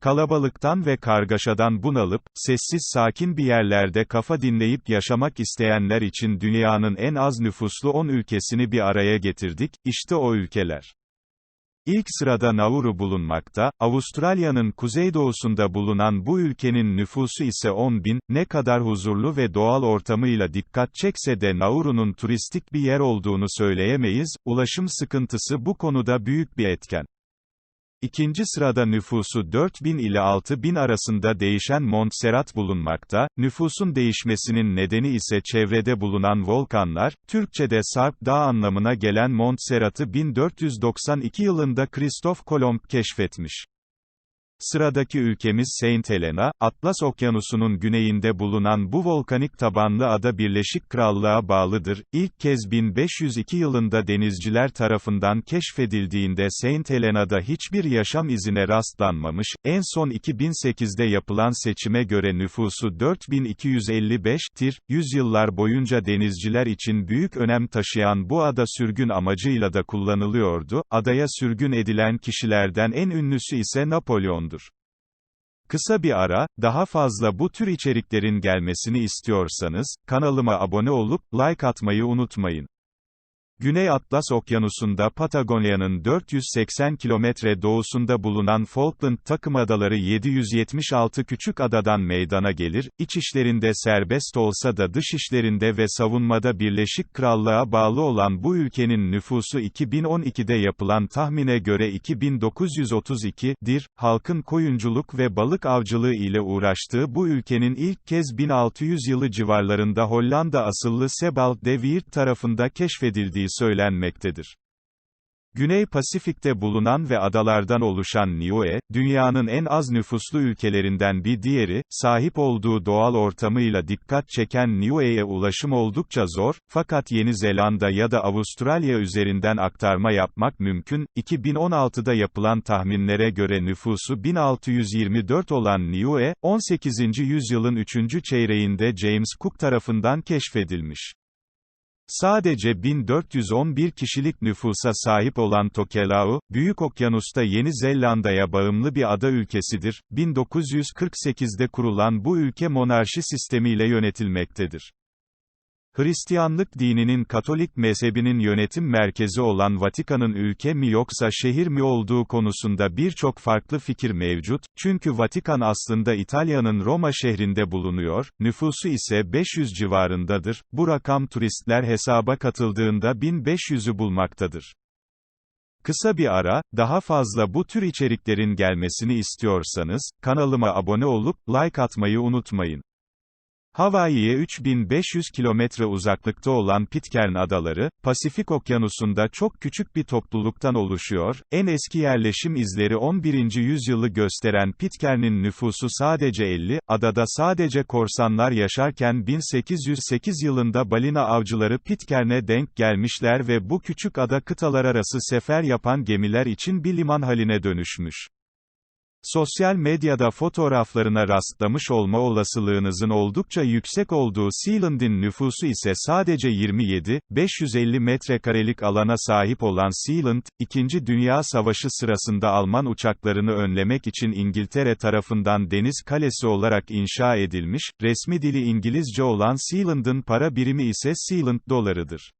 Kalabalıktan ve kargaşadan bunalıp, sessiz sakin bir yerlerde kafa dinleyip yaşamak isteyenler için dünyanın en az nüfuslu 10 ülkesini bir araya getirdik, işte o ülkeler. İlk sırada Nauru bulunmakta, Avustralya'nın kuzeydoğusunda bulunan bu ülkenin nüfusu ise 10 bin, ne kadar huzurlu ve doğal ortamıyla dikkat çekse de Nauru'nun turistik bir yer olduğunu söyleyemeyiz, ulaşım sıkıntısı bu konuda büyük bir etken. İkinci sırada nüfusu 4 bin ile 6 bin arasında değişen Montserrat bulunmakta, nüfusun değişmesinin nedeni ise çevrede bulunan volkanlar, Türkçe'de Sarp Dağ anlamına gelen Montserrat'ı 1492 yılında Kristof Kolomb keşfetmiş. Sıradaki ülkemiz Saint Helena, Atlas Okyanusu'nun güneyinde bulunan bu volkanik tabanlı ada Birleşik Krallığa bağlıdır. İlk kez 1502 yılında denizciler tarafından keşfedildiğinde Saint Helena'da hiçbir yaşam izine rastlanmamış, en son 2008'de yapılan seçime göre nüfusu 4255'tir. Yüzyıllar boyunca denizciler için büyük önem taşıyan bu ada sürgün amacıyla da kullanılıyordu. Adaya sürgün edilen kişilerden en ünlüsü ise Napolyon. Kısa bir ara, daha fazla bu tür içeriklerin gelmesini istiyorsanız, kanalıma abone olup, like atmayı unutmayın. Güney Atlas Okyanusu'nda Patagonya'nın 480 kilometre doğusunda bulunan Falkland takımadaları 776 küçük adadan meydana gelir, iç işlerinde serbest olsa da dış işlerinde ve savunmada Birleşik Krallığa bağlı olan bu ülkenin nüfusu 2012'de yapılan tahmine göre 2932'dir. Halkın koyunculuk ve balık avcılığı ile uğraştığı bu ülkenin ilk kez 1600 yılı civarlarında Hollanda asıllı Sebald de Weert tarafında keşfedildiği söylenmektedir. Güney Pasifik'te bulunan ve adalardan oluşan Niue, dünyanın en az nüfuslu ülkelerinden bir diğeri, sahip olduğu doğal ortamıyla dikkat çeken Niue'ye ulaşım oldukça zor, fakat Yeni Zelanda ya da Avustralya üzerinden aktarma yapmak mümkün. 2016'da yapılan tahminlere göre nüfusu 1624 olan Niue, 18. yüzyılın 3. çeyreğinde James Cook tarafından keşfedilmiş. Sadece 1411 kişilik nüfusa sahip olan Tokelau, Büyük Okyanus'ta Yeni Zelanda'ya bağımlı bir ada ülkesidir. 1948'de kurulan bu ülke monarşi sistemiyle yönetilmektedir. Hristiyanlık dininin Katolik mezhebinin yönetim merkezi olan Vatikan'ın ülke mi yoksa şehir mi olduğu konusunda birçok farklı fikir mevcut, çünkü Vatikan aslında İtalya'nın Roma şehrinde bulunuyor, nüfusu ise 500 civarındadır, bu rakam turistler hesaba katıldığında 1500'ü bulmaktadır. Kısa bir ara, daha fazla bu tür içeriklerin gelmesini istiyorsanız, kanalıma abone olup, like atmayı unutmayın. Hawaii'ye 3500 kilometre uzaklıkta olan Pitcairn Adaları, Pasifik Okyanusu'nda çok küçük bir topluluktan oluşuyor. En eski yerleşim izleri 11. yüzyılı gösteren Pitcairn'in nüfusu sadece 50, adada sadece korsanlar yaşarken 1808 yılında balina avcıları Pitcairn'e denk gelmişler ve bu küçük ada kıtalar arası sefer yapan gemiler için bir liman haline dönüşmüş. Sosyal medyada fotoğraflarına rastlamış olma olasılığınızın oldukça yüksek olduğu Sealand'in nüfusu ise sadece 27, 550 metrekarelik alana sahip olan Sealand, 2. Dünya Savaşı sırasında Alman uçaklarını önlemek için İngiltere tarafından deniz kalesi olarak inşa edilmiş, resmi dili İngilizce olan Sealand'ın para birimi ise Sealand dolarıdır.